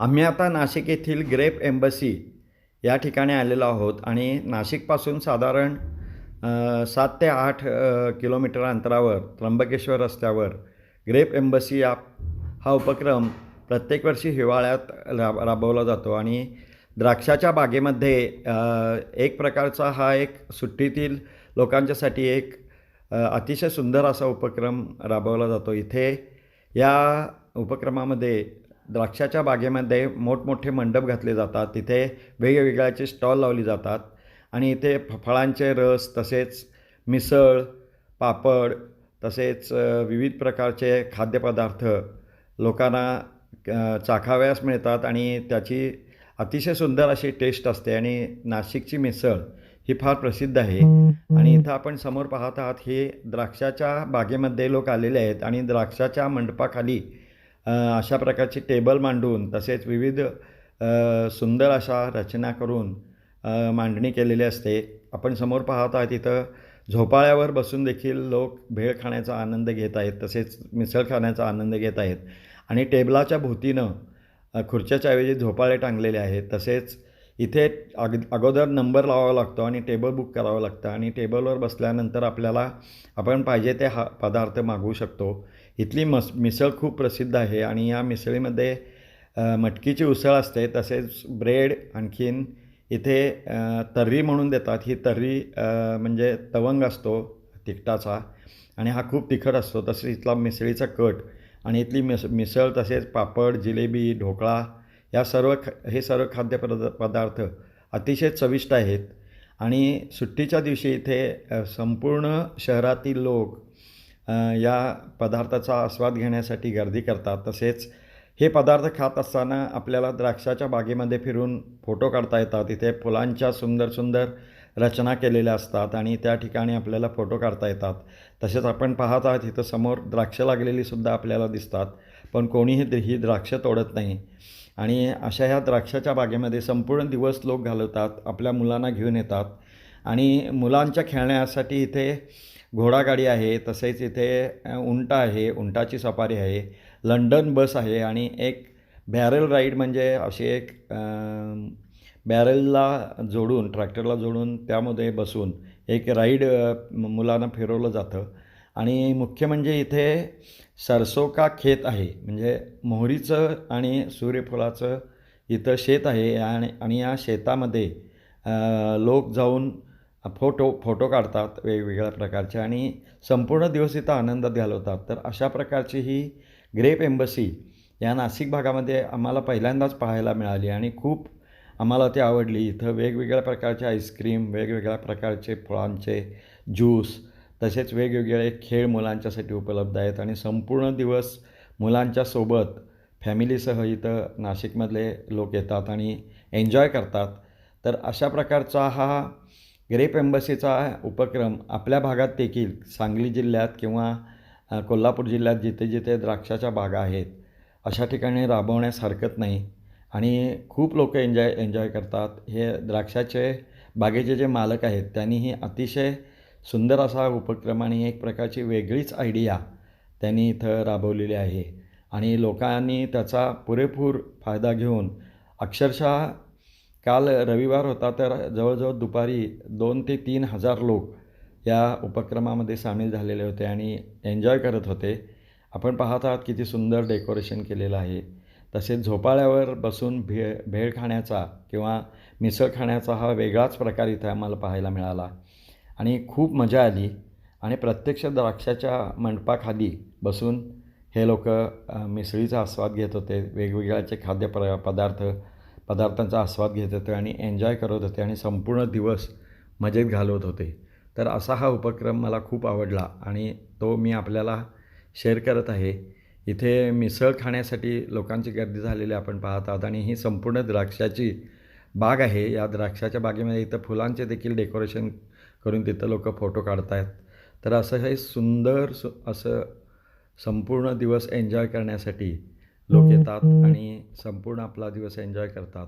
आम्ही आता नाशिक येथील ग्रेप एम्बसी या ठिकाणी आलेलो आहोत आणि नाशिकपासून साधारण सात ते आठ किलोमीटर अंतरावर त्र्यंबकेश्वर रस्त्यावर ग्रेप एम्बसी या हा उपक्रम प्रत्येक वर्षी हिवाळ्यात राब राबवला जातो आणि द्राक्षाच्या बागेमध्ये एक प्रकारचा हा एक सुट्टीतील लोकांच्यासाठी एक अतिशय सुंदर असा उपक्रम राबवला जातो. इथे या उपक्रमामध्ये द्राक्षाच्या बागेमध्ये मोठमोठे मंडप घातले जातात. तिथे वेगवेगळ्याचे स्टॉल लावली जातात आणि इथे फळांचे रस तसेच मिसळ पापड तसेच विविध प्रकारचे खाद्यपदार्थ लोकांना चाखाव्यास मिळतात आणि त्याची अतिशय सुंदर अशी टेस्ट असते आणि नाशिकची मिसळ ही फार प्रसिद्ध आहे. आणि इथं आपण समोर पाहत आहात हे द्राक्षाच्या बागेमध्ये लोक आलेले आहेत आणि द्राक्षाच्या मंडपाखाली अशा प्रकारची टेबल मांडून तसेच विविध सुंदर अशा रचना करून मांडणी केलेली असते. आपण समोर पाहत आहात इथं झोपाळ्यावर बसून देखील लोक भेळ खाण्याचा आनंद घेत आहेत तसेच मिसळ खाण्याचा आनंद घेत आहेत. आणि टेबलाच्या भोवतीनं खुर्च्याच्या ऐवजी झोपाळे टांगलेले आहेत. तसेच इथे अग अगोदर नंबर लावावा लागतो आणि टेबल बुक करावं लागतं. आणि टेबलवर बसल्यानंतर आपल्याला आपण पाहिजे ते हा पदार्थ मागवू शकतो. इथली मस मिसळ खूप प्रसिद्ध आहे आणि या मिसळीमध्ये मटकीची उसळ असते तसेच ब्रेड आणखीन इथे तर्री म्हणून देतात. ही तर्री म्हणजे तवंग असतो तिखटाचा आणि हा खूप तिखट असतो. तसेच इथला मिसळीचा कट आणि इथली मिस मिसळ तसेच पापड जिलेबी ढोकळा या सर्व ख हे सर्व खाद्यपद पदार्थ अतिशय चविष्ट आहेत. आणि सुट्टीच्या दिवशी इथे संपूर्ण शहरातील लोक या पदार्थाचा आस्वाद घेण्यासाठी गर्दी करतात. तसेच हे पदार्थ खात असताना आपल्याला द्राक्षाच्या बागेमध्ये फिरून फोटो काढता येतात. इथे फुलांच्या सुंदर सुंदर रचना केलेल्या असतात आणि त्या ठिकाणी आपल्याला फोटो काढता येतात. तसेच आपण पाहत आहात इथं समोर द्राक्ष लागलेली सुद्धा आपल्याला दिसतात. पण कोणीही ही द्राक्ष तोडत नाही. आणि अशा ह्या द्राक्षाच्या बागेमध्ये संपूर्ण दिवस लोक घालवतात आपल्या मुलांना घेऊन येतात. आणि मुलांच्या खेळण्यासाठी इथे घोडागाडी आहे तसेच इथे उंट आहे उंटाची सफारी आहे लंडन बस आहे आणि एक बॅरल राईड म्हणजे अशी एक बॅरलला जोडून ट्रॅक्टरला जोडून त्यामध्ये बसून एक राईड मुलांना फिरवलं जातं. आणि मुख्य म्हणजे इथे सरसो का खेत आहे म्हणजे मोहरीचं आणि सूर्यफुलाचं इथं शेत आहे आणि आणि या शेतामध्ये लोक जाऊन फोटो फोटो काढतात वेगवेगळ्या प्रकारचे आणि संपूर्ण दिवस इथं आनंदात घालवतात. तर अशा प्रकारची ही ग्रेप एम्बसी या नाशिक भागामध्ये आम्हाला पहिल्यांदाच पाहायला मिळाली आणि खूप आम्हाला ती आवडली. इथं वेगवेगळ्या प्रकारचे आईस्क्रीम वेगवेगळ्या प्रकारचे फळांचे ज्यूस तसेच वेगवेगळे खेळ मुलांच्यासाठी उपलब्ध आहेत आणि संपूर्ण दिवस मुलांच्या सोबत फॅमिलीसह इथं नाशिकमधले लोक येतात आणि एन्जॉय करतात. तर अशा प्रकारचा हा ग्रेप एम्बसीचा उपक्रम आपल्या भागात देखील सांगली जिल्ह्यात किंवा कोल्हापूर जिल्ह्यात जिथे जिथे द्राक्षाच्या बागा आहेत अशा ठिकाणी राबवण्यास हरकत नाही. आणि खूप लोक एन्जॉय एन्जॉय करतात. हे द्राक्षाचे बागेचे जे मालक आहेत त्यांनीही अतिशय सुंदर असा उपक्रम आणि एक प्रकारची वेगळीच आयडिया त्यांनी इथं राबवलेली आहे. आणि लोकांनी त्याचा पुरेपूर फायदा घेऊन अक्षरशः काल रविवार होता तर जवळजवळ दुपारी दोन ते तीन हजार लोक या उपक्रमामध्ये सामील झालेले होते आणि एन्जॉय करत होते. आपण पाहत आहात किती सुंदर डेकोरेशन केलेलं आहे. तसेच झोपाळ्यावर बसून भे भेळ खाण्याचा किंवा मिसळ खाण्याचा हा वेगळाच प्रकार इथं आम्हाला पाहायला मिळाला. आणि खूप मजा आली. आणि प्रत्यक्ष द्राक्षाच्या मंडपाखाली बसून हे लोक मिसळीचा आस्वाद घेत होते. वेगवेगळ्याचे खाद्य प पदार्थ पदार्थांचा आस्वाद घेत होते आणि एन्जॉय करत होते आणि संपूर्ण दिवस मजेत घालवत होते. तर असा हा उपक्रम मला खूप आवडला आणि तो मी आपल्याला शेअर करत आहे. इथे मिसळ खाण्यासाठी लोकांची गर्दी झालेली आपण पाहत आहात आणि ही संपूर्ण द्राक्षाची बाग आहे. या द्राक्षाच्या बागेमध्ये इथं फुलांचे देखील डेकोरेशन करून तिथं लोक फोटो काढत आहेत तर असं हे सुंदर सु असं संपूर्ण दिवस एन्जॉय करण्यासाठी लोक येतात आणि संपूर्ण आपला दिवस एन्जॉय करतात.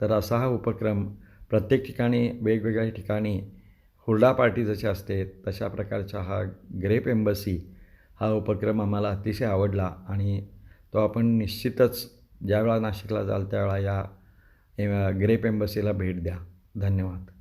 तर असा हा उपक्रम प्रत्येक ठिकाणी वेगवेगळ्या ठिकाणी हुरडा पार्टी जशी असते तशा प्रकारचा हा ग्रेप एम्बसी हा उपक्रम आम्हाला अतिशय आवडला आणि तो आपण निश्चितच ज्यावेळा नाशिकला जाल त्यावेळा या ग्रेप एम्बसीला भेट द्या. धन्यवाद.